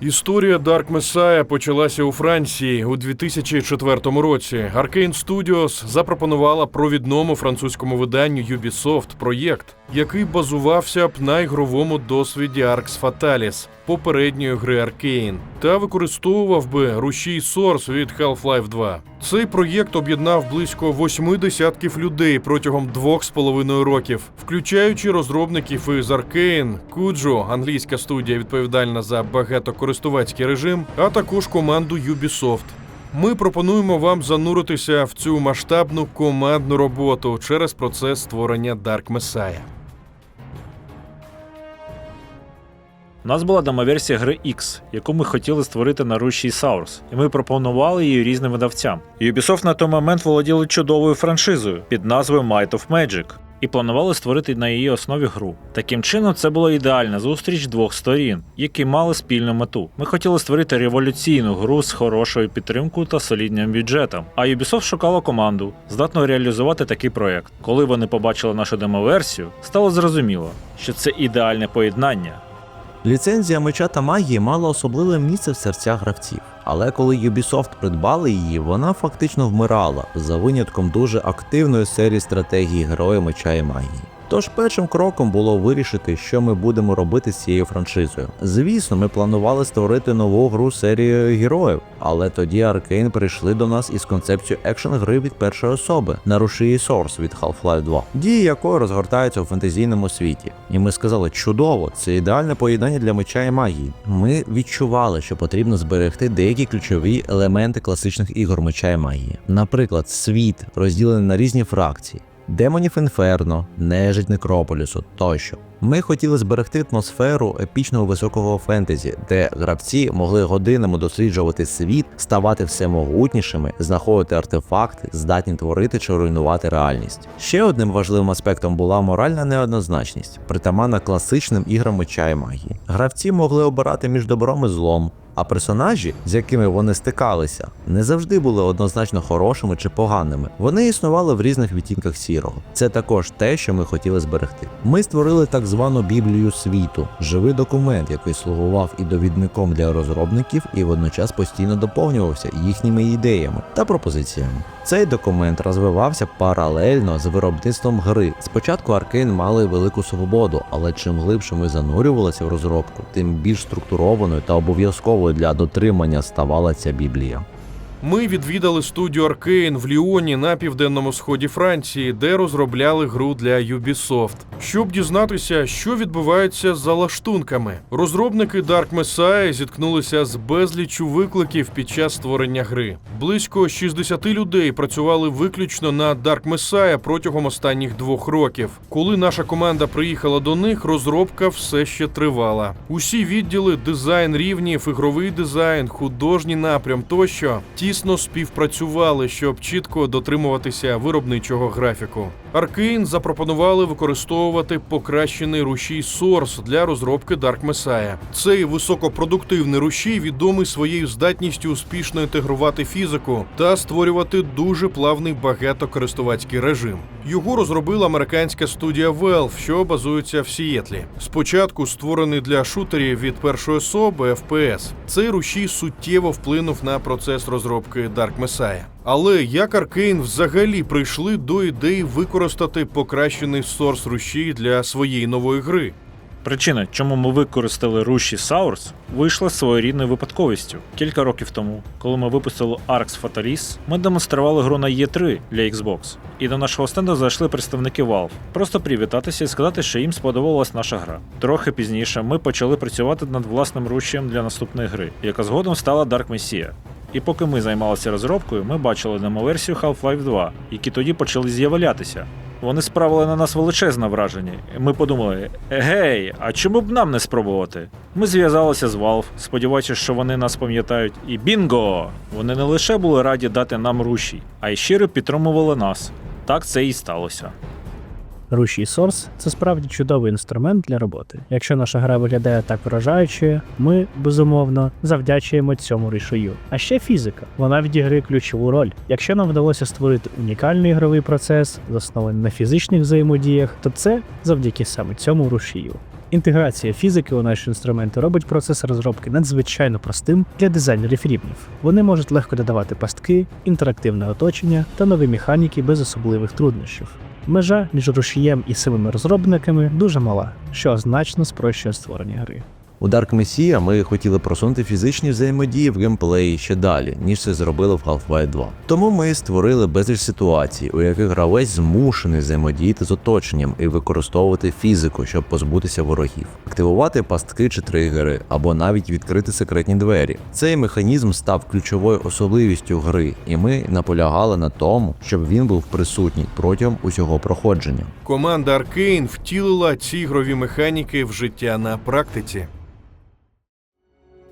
Історія Dark Messiah почалася у Франції у 2004 році. Arkane Studios запропонувала провідному французькому виданню Ubisoft проєкт, який базувався б на ігровому досвіді Arx Fatalis, попередньої гри Arkane, та використовував би рушій Source від Half-Life 2. Цей проєкт об'єднав близько восьми десятків людей протягом двох з половиною років, включаючи розробників із Arkane, Kujo, англійська студія відповідальна за багатокористувацький режим, а також команду Ubisoft. Ми пропонуємо вам зануритися в цю масштабну командну роботу через процес створення Dark Messiah. У нас була демоверсія гри X, яку ми хотіли створити на руші Source, і ми пропонували її різним видавцям. Ubisoft на той момент володіли чудовою франшизою під назвою Might of Magic. І планували створити на її основі гру. Таким чином, це була ідеальна зустріч двох сторін, які мали спільну мету. Ми хотіли створити революційну гру з хорошою підтримкою та солідним бюджетом. А Ubisoft шукала команду, здатну реалізувати такий проект. Коли вони побачили нашу демоверсію, стало зрозуміло, що це ідеальне поєднання. Ліцензія меча та магії мала особливе місце в серцях гравців. Але коли Ubisoft придбали її, вона фактично вмирала за винятком дуже активної серії стратегії героя меча і магії. Тож першим кроком було вирішити, що ми будемо робити з цією франшизою. Звісно, ми планували створити нову гру серією героїв, але тоді Arkane прийшли до нас із концепцією екшн гри від першої особи на рушії Source від Half-Life 2, дії якої розгортаються у фентезійному світі. І ми сказали, чудово, це ідеальне поєднання для меча і магії. Ми відчували, що потрібно зберегти деякі ключові елементи класичних ігор меча і магії. Наприклад, світ розділений на різні фракції. Демонів Інферно, нежить Некрополісу тощо. Ми хотіли зберегти атмосферу епічного високого фентезі, де гравці могли годинами досліджувати світ, ставати всемогутнішими, знаходити артефакти, здатні творити чи руйнувати реальність. Ще одним важливим аспектом була моральна неоднозначність, притаманна класичним іграм меча і магії. Гравці могли обирати між добром і злом. А персонажі, з якими вони стикалися, не завжди були однозначно хорошими чи поганими. Вони існували в різних відтінках сірого. Це також те, що ми хотіли зберегти. Ми створили так звану Біблію світу, живий документ, який слугував і довідником для розробників, і водночас постійно доповнювався їхніми ідеями та пропозиціями. Цей документ розвивався паралельно з виробництвом гри. Спочатку Arkane мали велику свободу, але чим глибше ми занурювалися в розробку, тим більш структурованою та обов'язковою для дотримання ставала ця біблія. Ми відвідали студію Arkane в Ліоні на південному сході Франції, де розробляли гру для Ubisoft. Щоб дізнатися, що відбувається за лаштунками. Розробники Dark Messiah зіткнулися з безліччю викликів під час створення гри. Близько 60 людей працювали виключно на Dark Messiah протягом останніх двох років. Коли наша команда приїхала до них, розробка все ще тривала. Усі відділи дизайн рівнів, ігровий дизайн, художній напрям тощо тісно співпрацювали, щоб чітко дотримуватися виробничого графіку. Arkane запропонували використовувати покращений рушій Source для розробки Dark Messiah. Цей високопродуктивний рушій відомий своєю здатністю успішно інтегрувати фізику та створювати дуже плавний багатокористувацький режим. Його розробила американська студія Valve, що базується в Сієтлі. Спочатку створений для шутерів від першої особи FPS, цей рушій суттєво вплинув на процес розробки Dark Messiah. Але як Arkane взагалі прийшли до ідеї використати покращений сорс рушій для своєї нової гри? Причина, чому ми використали руші Source, вийшла своєрідною випадковістю. Кілька років тому, коли ми випустили Arx Fatalis, ми демонстрували гру на E3 для Xbox. І до нашого стенду зайшли представники Valve. Просто привітатися і сказати, що їм сподобалась наша гра. Трохи пізніше ми почали працювати над власним рушієм для наступної гри, яка згодом стала Dark Messiah. І поки ми займалися розробкою, ми бачили демоверсію Half-Life 2, які тоді почали з'являтися. Вони справили на нас величезне враження. І Ми подумали: гей, а чому б нам не спробувати? Ми зв'язалися з Valve, сподіваючись, що вони нас пам'ятають. І бінго! Вони не лише були раді дати нам рушій, а й щиро підтримували нас. Так це і сталося. Рушій Source – це справді чудовий інструмент для роботи. Якщо наша гра виглядає так вражаюче, ми безумовно завдячуємо цьому рушію. А ще фізика. Вона відіграє ключову роль. Якщо нам вдалося створити унікальний ігровий процес, заснований на фізичних взаємодіях, то це завдяки саме цьому рушію. Інтеграція фізики у наші інструменти робить процес розробки надзвичайно простим для дизайнерів рівнів. Вони можуть легко додавати пастки, інтерактивне оточення та нові механіки без особливих труднощів. Межа між рушієм і самими розробниками дуже мала, що значно спрощує створення гри. У Dark Messiah ми хотіли просунути фізичні взаємодії в геймплеї ще далі, ніж це зробили в Half-Life 2. Тому ми створили безліч ситуацій, у яких гравець змушений взаємодіяти з оточенням і використовувати фізику, щоб позбутися ворогів, активувати пастки чи тригери, або навіть відкрити секретні двері. Цей механізм став ключовою особливістю гри, і ми наполягали на тому, щоб він був присутній протягом усього проходження. Команда Arkane втілила ці ігрові механіки в життя на практиці.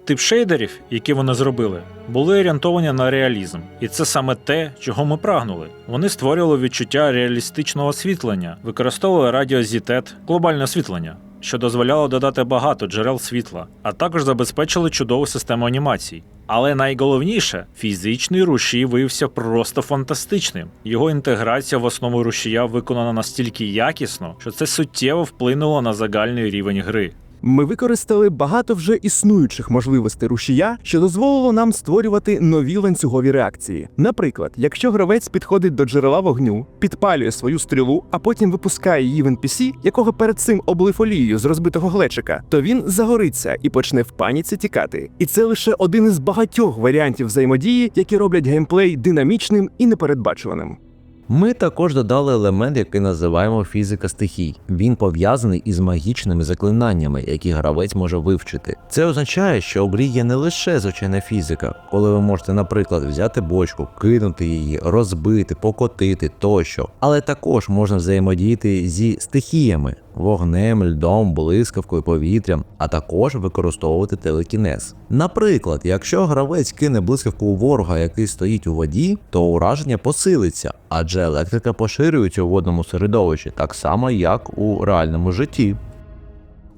Тип шейдерів, які вони зробили, були орієнтовані на реалізм, і це саме те, чого ми прагнули. Вони створювали відчуття реалістичного освітлення, використовували радіозітет, глобальне освітлення, що дозволяло додати багато джерел світла, а також забезпечили чудову систему анімацій. Але найголовніше, фізичний рушій виявився просто фантастичним. Його інтеграція в основу рушія виконана настільки якісно, що це суттєво вплинуло на загальний рівень гри. Ми використали багато вже існуючих можливостей рушія, що дозволило нам створювати нові ланцюгові реакції. Наприклад, якщо гравець підходить до джерела вогню, підпалює свою стрілу, а потім випускає її в NPC, якого перед цим облив олією з розбитого глечика, то він загориться і почне в паніці тікати. І це лише один із багатьох варіантів взаємодії, які роблять геймплей динамічним і непередбачуваним. Ми також додали елемент, який називаємо фізика стихій. Він пов'язаний із магічними заклинаннями, які гравець може вивчити. Це означає, що у грі є не лише звичайна фізика, коли ви можете, наприклад, взяти бочку, кинути її, розбити, покотити тощо, але також можна взаємодіяти зі стихіями. Вогнем, льдом, блискавкою, повітрям, а також використовувати телекінез. Наприклад, якщо гравець кине блискавку у ворога, який стоїть у воді, то ураження посилиться, адже електрика поширюється у водному середовищі так само, як у реальному житті.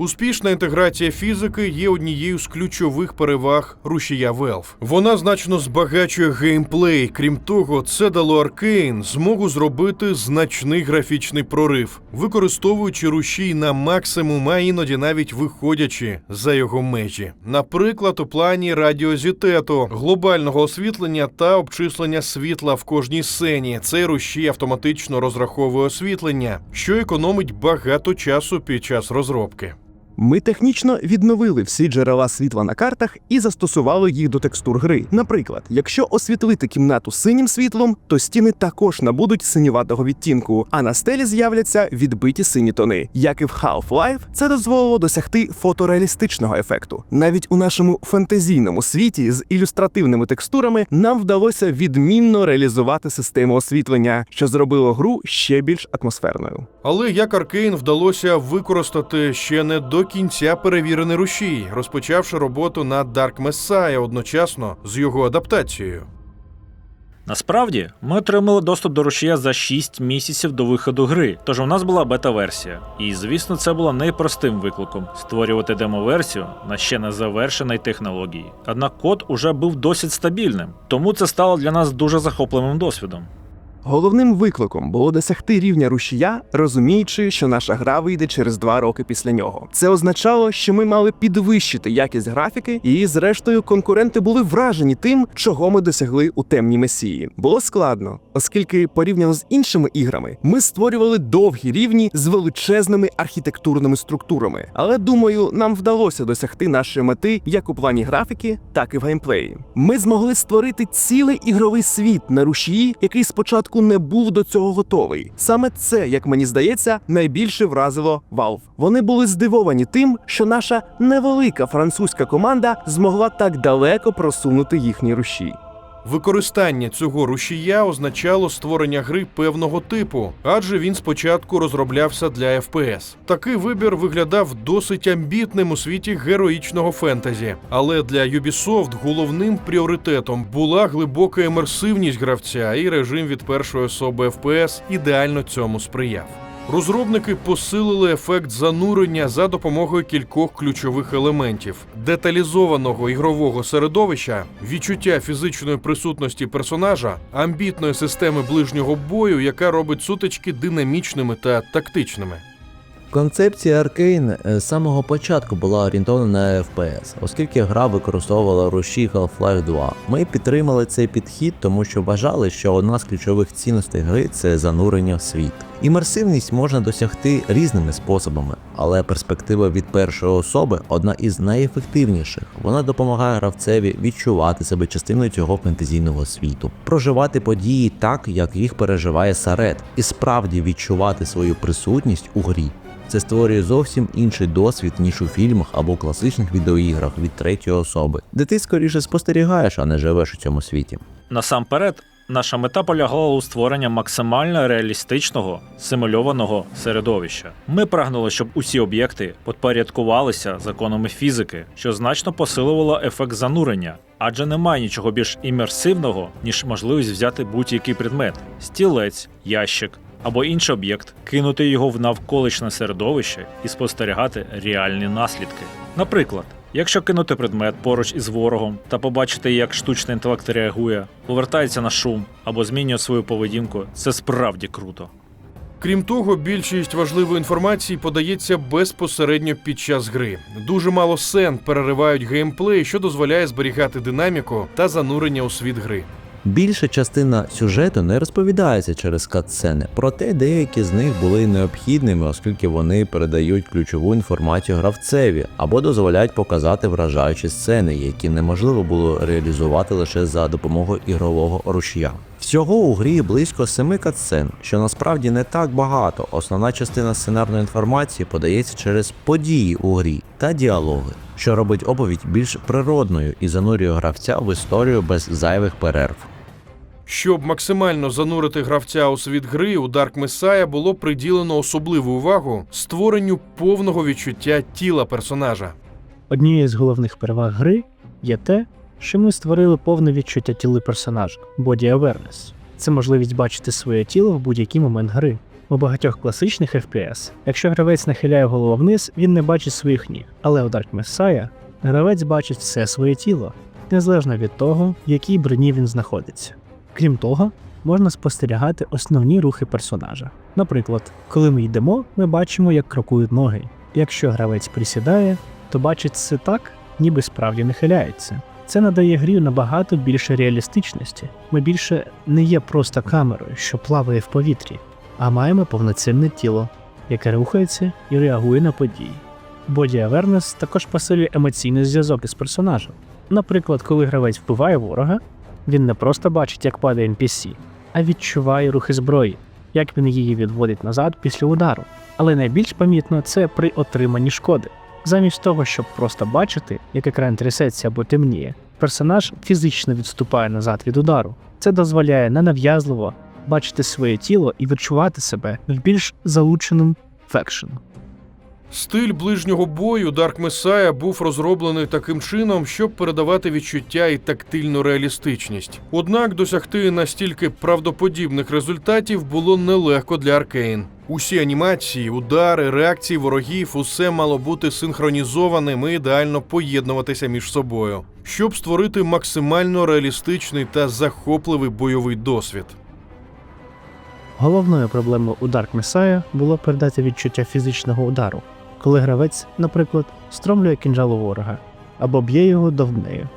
Успішна інтеграція фізики є однією з ключових переваг рушія Valve. Вона значно збагачує геймплей. Крім того, це дало Arkane змогу зробити значний графічний прорив, використовуючи рушій на максимум, а іноді навіть виходячи за його межі. Наприклад, у плані радіозітету, глобального освітлення та обчислення світла в кожній сцені. Цей рушій автоматично розраховує освітлення, що економить багато часу під час розробки. Ми технічно відновили всі джерела світла на картах і застосували їх до текстур гри. Наприклад, якщо освітлити кімнату синім світлом, то стіни також набудуть синюватого відтінку, а на стелі з'являться відбиті сині тони. Як і в Half-Life, це дозволило досягти фотореалістичного ефекту. Навіть у нашому фантазійному світі з ілюстративними текстурами нам вдалося відмінно реалізувати систему освітлення, що зробило гру ще більш атмосферною. Але як Аркейн вдалося використати ще не до кінця перевірений рушій, розпочавши роботу над Dark Messiah одночасно з його адаптацією. Насправді, ми отримали доступ до рушія за 6 місяців до виходу гри, тож у нас була бета-версія. І звісно, це було непростим викликом створювати демо-версію на ще не завершеній технології. Однак код уже був досить стабільним, тому це стало для нас дуже захопливим досвідом. Головним викликом було досягти рівня рушія, розуміючи, що наша гра вийде через два роки після нього. Це означало, що ми мали підвищити якість графіки, і, зрештою, конкуренти були вражені тим, чого ми досягли у темній месії. Було складно, оскільки порівняно з іншими іграми ми створювали довгі рівні з величезними архітектурними структурами. Але думаю, нам вдалося досягти нашої мети як у плані графіки, так і в геймплеї. Ми змогли створити цілий ігровий світ на рушії, який спочатку не був до цього готовий. Саме це, як мені здається, найбільше вразило Valve. Вони були здивовані тим, що наша невелика французька команда змогла так далеко просунути їхні рушій. Використання цього рушія означало створення гри певного типу, адже він спочатку розроблявся для FPS. Такий вибір виглядав досить амбітним у світі героїчного фентезі. Але для Ubisoft головним пріоритетом була глибока емерсивність гравця, і режим від першої особи FPS ідеально цьому сприяв. Розробники посилили ефект занурення за допомогою кількох ключових елементів: деталізованого ігрового середовища, відчуття фізичної присутності персонажа, амбітної системи ближнього бою, яка робить сутички динамічними та тактичними. Концепція Arkane е, з самого початку була орієнтована на FPS, оскільки гра використовувала руші Half-Life 2. Ми підтримали цей підхід, тому що вважали, що одна з ключових цінностей гри це занурення в світ. Імерсивність можна досягти різними способами, але перспектива від першої особи одна із найефективніших. Вона допомагає гравцеві відчувати себе частиною цього фентезійного світу, проживати події так, як їх переживає Сарет, і справді відчувати свою присутність у грі. Це створює зовсім інший досвід, ніж у фільмах або класичних відеоіграх від третьої особи, де ти скоріше спостерігаєш, а не живеш у цьому світі. Насамперед, наша мета полягала у створенні максимально реалістичного симульованого середовища. Ми прагнули, щоб усі об'єкти підпорядкувалися законами фізики, що значно посилювало ефект занурення, адже немає нічого більш імерсивного, ніж можливість взяти будь-який предмет: стілець, ящик або інший об'єкт, кинути його в навколишнє середовище і спостерігати реальні наслідки. Наприклад. Якщо кинути предмет поруч із ворогом та побачити, як штучний інтелект реагує, повертається на шум або змінює свою поведінку, це справді круто. Крім того, більшість важливої інформації подається безпосередньо під час гри. Дуже мало сцен переривають геймплей, що дозволяє зберігати динаміку та занурення у світ гри. Більша частина сюжету не розповідається через катсцени, проте деякі з них були необхідними, оскільки вони передають ключову інформацію гравцеві або дозволяють показати вражаючі сцени, які неможливо було реалізувати лише за допомогою ігрового рушія. Всього у грі близько семи катсцен, що насправді не так багато. Основна частина сценарної інформації подається через події у грі та діалоги, що робить оповідь більш природною і занурює гравця в історію без зайвих перерв. Щоб максимально занурити гравця у світ гри, у Dark Messiah було приділено особливу увагу створенню повного відчуття тіла персонажа. Однією з головних переваг гри є те, що ми створили повне відчуття тіли персонажа Body Awareness. Це можливість бачити своє тіло в будь-який момент гри. У багатьох класичних FPS, якщо гравець нахиляє голову вниз, він не бачить своїх ніг. Але у Dark Messiah гравець бачить все своє тіло, незалежно від того, в якій броні він знаходиться. Крім того, можна спостерігати основні рухи персонажа. Наприклад, коли ми йдемо, ми бачимо, як крокують ноги. Якщо гравець присідає, то бачить це так, ніби справді нахиляється. Це надає грі набагато більше реалістичності. Ми більше не є просто камерою, що плаває в повітрі, а маємо повноцінне тіло, яке рухається і реагує на події. Body Awareness також посилює емоційний зв'язок із персонажем. Наприклад, коли гравець вбиває ворога, він не просто бачить, як падає NPC, а відчуває рухи зброї, як він її відводить назад після удару. Але найбільш помітно це при отриманні шкоди. Замість того, щоб просто бачити, як екран трясеться або темніє, персонаж фізично відступає назад від удару. Це дозволяє ненав'язливо бачити своє тіло і відчувати себе в більш залученим в екшен. Стиль ближнього бою Dark Messiah був розроблений таким чином, щоб передавати відчуття і тактильну реалістичність. Однак досягти настільки правдоподібних результатів було нелегко для Arkane. Усі анімації, удари, реакції ворогів усе мало бути синхронізованим і ідеально поєднуватися між собою, щоб створити максимально реалістичний та захопливий бойовий досвід. Головною проблемою у Dark Messiah було передати відчуття фізичного удару, коли гравець, наприклад, стромлює кінжал у ворога або б'є його довбнею.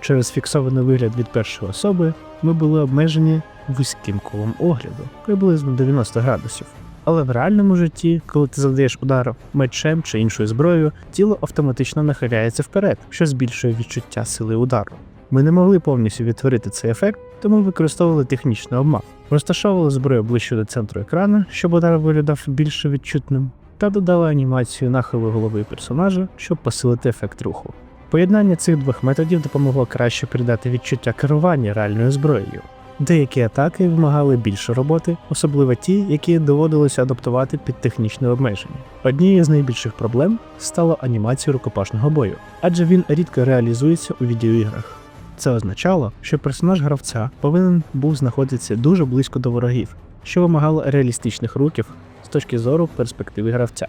Через фіксований вигляд від першої особи ми були обмежені вузьким колом огляду, приблизно 90 градусів. Але в реальному житті, коли ти задаєш удар мечем чи іншою зброєю, тіло автоматично нахиляється вперед, що збільшує відчуття сили удару. Ми не могли повністю відтворити цей ефект, тому використовували технічний обман. Розташовували зброю ближче до центру екрану, щоб удар виглядав більш відчутним, та додали анімацію нахилу голови персонажа, щоб посилити ефект руху. Поєднання цих двох методів допомогло краще передати відчуття керування реальною зброєю. Деякі атаки вимагали більше роботи, особливо ті, які доводилося адаптувати під технічне обмеження. Однією з найбільших проблем стало анімація рукопашного бою, адже він рідко реалізується у відеоіграх. Це означало, що персонаж гравця повинен був знаходитися дуже близько до ворогів, що вимагало реалістичних рухів з точки зору перспективи гравця.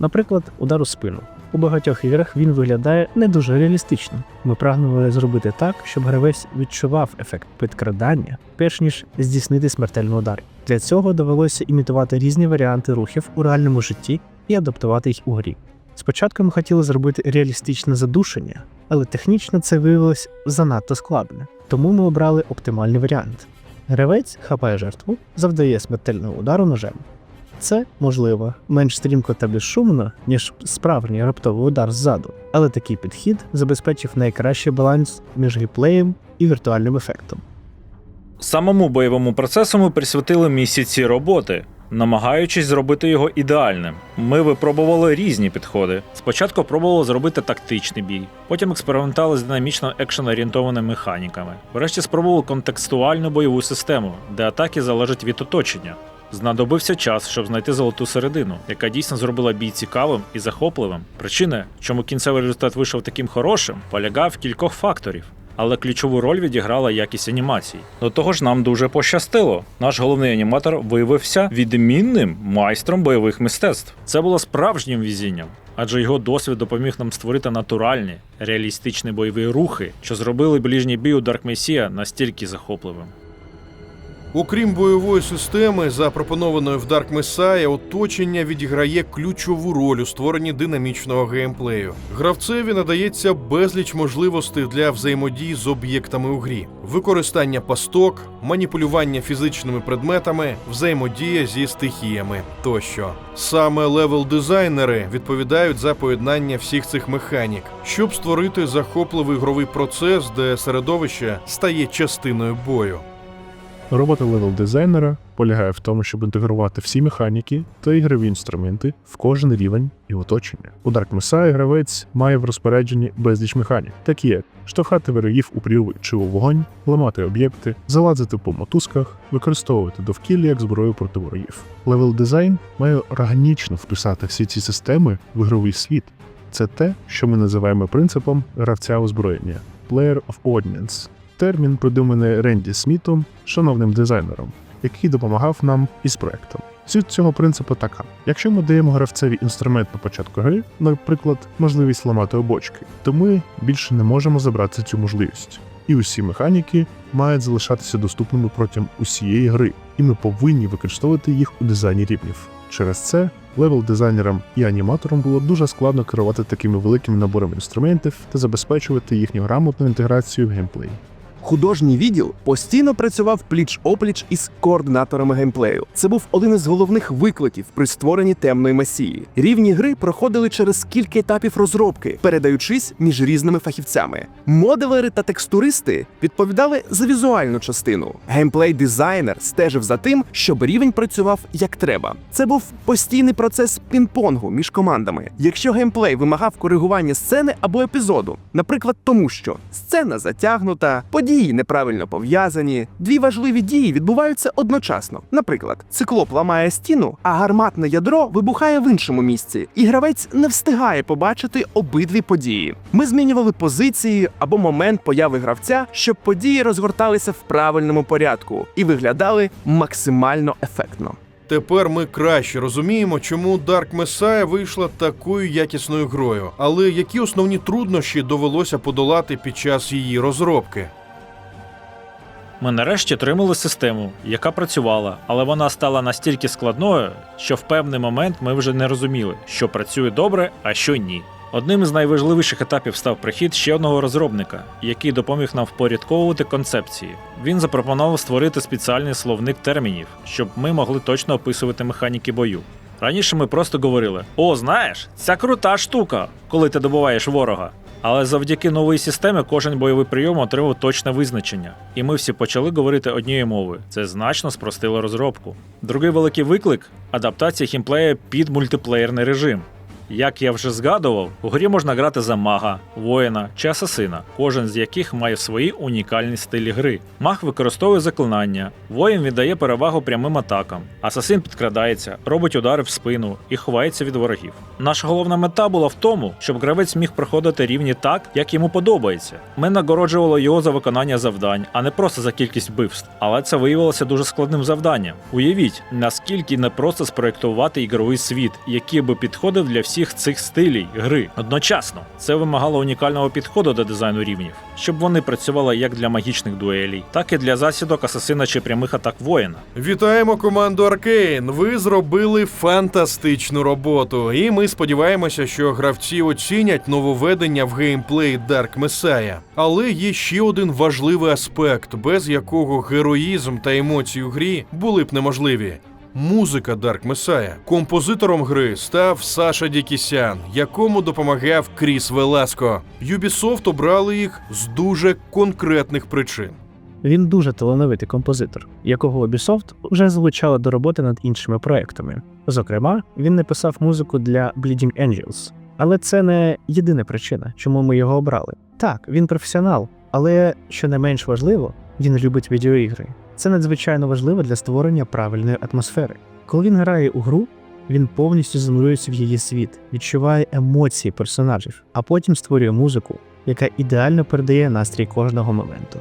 Наприклад, удар у спину. У багатьох іграх він виглядає не дуже реалістично. Ми прагнули зробити так, щоб гравець відчував ефект підкрадання, перш ніж здійснити смертельний удар. Для цього довелося імітувати різні варіанти рухів у реальному житті і адаптувати їх у грі. Спочатку ми хотіли зробити реалістичне задушення, але технічно це виявилось занадто складно, тому ми обрали оптимальний варіант. Гравець хапає жертву, завдає смертельного удару ножем. Це, можливо, менш стрімко та безшумно, ніж справжній раптовий удар ззаду, але такий підхід забезпечив найкращий баланс між гейплеєм і віртуальним ефектом. Самому бойовому процесу ми присвятили місяці роботи, намагаючись зробити його ідеальним. Ми випробували різні підходи. Спочатку пробували зробити тактичний бій, потім експериментували з динамічно екшен орієнтованими механіками. Врешті спробували контекстуальну бойову систему, де атаки залежать від оточення. Знадобився час, щоб знайти золоту середину, яка дійсно зробила бій цікавим і захопливим. Причина, чому кінцевий результат вийшов таким хорошим, полягав кількох факторів. Але ключову роль відіграла якість анімацій. До того ж, нам дуже пощастило. Наш головний аніматор виявився відмінним майстром бойових мистецтв. Це було справжнім візінням, адже його досвід допоміг нам створити натуральні, реалістичні бойові рухи, що зробили ближній бій у Dark Messiah настільки захопливим. Окрім бойової системи, запропонованої в Dark Messiah, оточення відіграє ключову роль у створенні динамічного геймплею. Гравцеві надається безліч можливостей для взаємодії з об'єктами у грі, використання пасток, маніпулювання фізичними предметами, взаємодія зі стихіями тощо. Саме левел-дизайнери відповідають за поєднання всіх цих механік, щоб створити захопливий ігровий процес, де середовище стає частиною бою. Робота левел-дизайнера полягає в тому, щоб інтегрувати всі механіки та ігрові інструменти в кожен рівень і оточення. У Dark Messiah гравець має в розпорядженні безліч механік, такі як штовхати ворогів у прірви чи у вогонь, ламати об'єкти, залазити по мотузках, використовувати довкілля як зброю проти ворогів. Левел дизайн має органічно вписати всі ці системи в ігровий світ. Це те, що ми називаємо принципом гравця озброєння Player of Ordnance. Термін придуманий Ренді Смітом, шановним дизайнером, який допомагав нам із проектом. Суть цього принципу така: якщо ми даємо гравцеві інструмент на початку гри, наприклад, можливість ламати обочки, то ми більше не можемо забрати цю можливість. І усі механіки мають залишатися доступними протягом усієї гри, і ми повинні використовувати їх у дизайні рівнів. Через це левел-дизайнерам і аніматорам було дуже складно керувати такими великими наборами інструментів та забезпечувати їхню грамотну інтеграцію в геймплей. Художній відділ постійно працював пліч-опліч із координаторами геймплею. Це був один із головних викликів при створенні темної месії. Рівні гри проходили через кілька етапів розробки, передаючись між різними фахівцями. Моделери та текстуристи відповідали за візуальну частину. Геймплей-дизайнер стежив за тим, щоб рівень працював як треба. Це був постійний процес пінг-понгу між командами. Якщо геймплей вимагав коригування сцени або епізоду, наприклад, тому що сцена затягнута, події неправильно пов'язані, дві важливі дії відбуваються одночасно. Наприклад, циклоп ламає стіну, а гарматне ядро вибухає в іншому місці, і гравець не встигає побачити обидві події. Ми змінювали позиції або момент появи гравця, щоб події розгорталися в правильному порядку і виглядали максимально ефектно. Тепер ми краще розуміємо, чому Dark Messiah вийшла такою якісною грою, але які основні труднощі довелося подолати під час її розробки. Ми нарешті отримали систему, яка працювала, але вона стала настільки складною, що в певний момент ми вже не розуміли, що працює добре, а що ні. Одним із найважливіших етапів став прихід ще одного розробника, який допоміг нам впорядковувати концепції. Він запропонував створити спеціальний словник термінів, щоб ми могли точно описувати механіки бою. Раніше ми просто говорили: о, знаєш, ця крута штука, коли ти добуваєш ворога. Але завдяки новій системі кожен бойовий прийом отримав точне визначення, і ми всі почали говорити однією мовою. Це значно спростило розробку. Другий великий виклик адаптація хімплея під мультиплеєрний режим. Як я вже згадував, у грі можна грати за мага, воїна чи асасина, кожен з яких має свої унікальні стилі гри. Маг використовує заклинання, воїн віддає перевагу прямим атакам, асасин підкрадається, робить удари в спину і ховається від ворогів. Наша головна мета була в тому, щоб гравець міг проходити рівні так, як йому подобається. Ми нагороджували його за виконання завдань, а не просто за кількість вбивств. Але це виявилося дуже складним завданням. Уявіть, наскільки непросто спроєктувати ігровий світ, який би підходив для всіх усіх цих стилій гри одночасно. Це вимагало унікального підходу до дизайну рівнів, щоб вони працювали як для магічних дуелей, так і для засідок асасина чи прямих атак воїна. Вітаємо команду Аркейн. Ви зробили фантастичну роботу, і ми сподіваємося, що гравці оцінять нововведення в геймплей Dark Messiah. Але є ще один важливий аспект, без якого героїзм та емоції у грі були б неможливі. Музика Dark Messiah. Композитором гри став Саша Дікісян, якому допомагав Кріс Веласко. Ubisoft обрали їх з дуже конкретних причин. Він дуже талановитий композитор, якого Ubisoft вже залучала до роботи над іншими проектами. Зокрема, він написав музику для Bleeding Angels. Але це не єдина причина, чому ми його обрали. Так, він професіонал, але що не менш важливо, він любить відеоігри. Це надзвичайно важливо для створення правильної атмосфери. Коли він грає у гру, він повністю занурюється в її світ, відчуває емоції персонажів, а потім створює музику, яка ідеально передає настрій кожного моменту.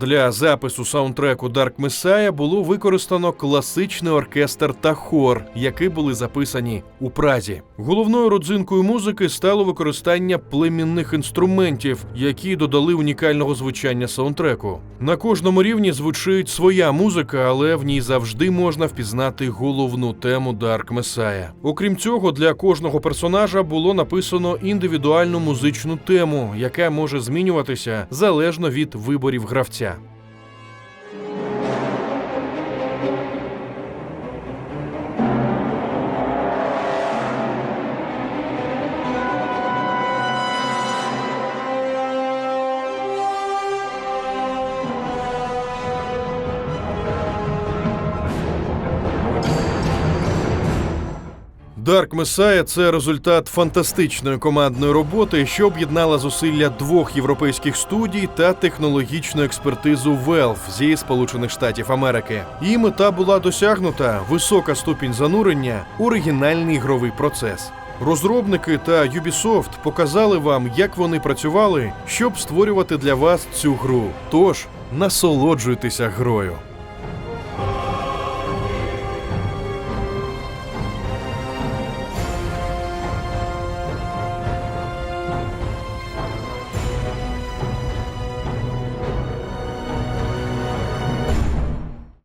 Для запису саундтреку Dark Messiah було використано класичний оркестр та хор, які були записані у Празі. Головною родзинкою музики стало використання племінних інструментів, які додали унікального звучання саундтреку. На кожному рівні звучить своя музика, але в ній завжди можна впізнати головну тему Dark Messiah. Окрім цього, для кожного персонажа було написано індивідуальну музичну тему, яка може змінюватися залежно від виборів гравця. Dark Messiah – це результат фантастичної командної роботи, що об'єднала зусилля двох європейських студій та технологічну експертизу Valve зі Сполучених Штатів Америки. Її мета була досягнута висока ступінь занурення, оригінальний ігровий процес. Розробники та Ubisoft показали вам, як вони працювали, щоб створювати для вас цю гру. Тож насолоджуйтеся грою.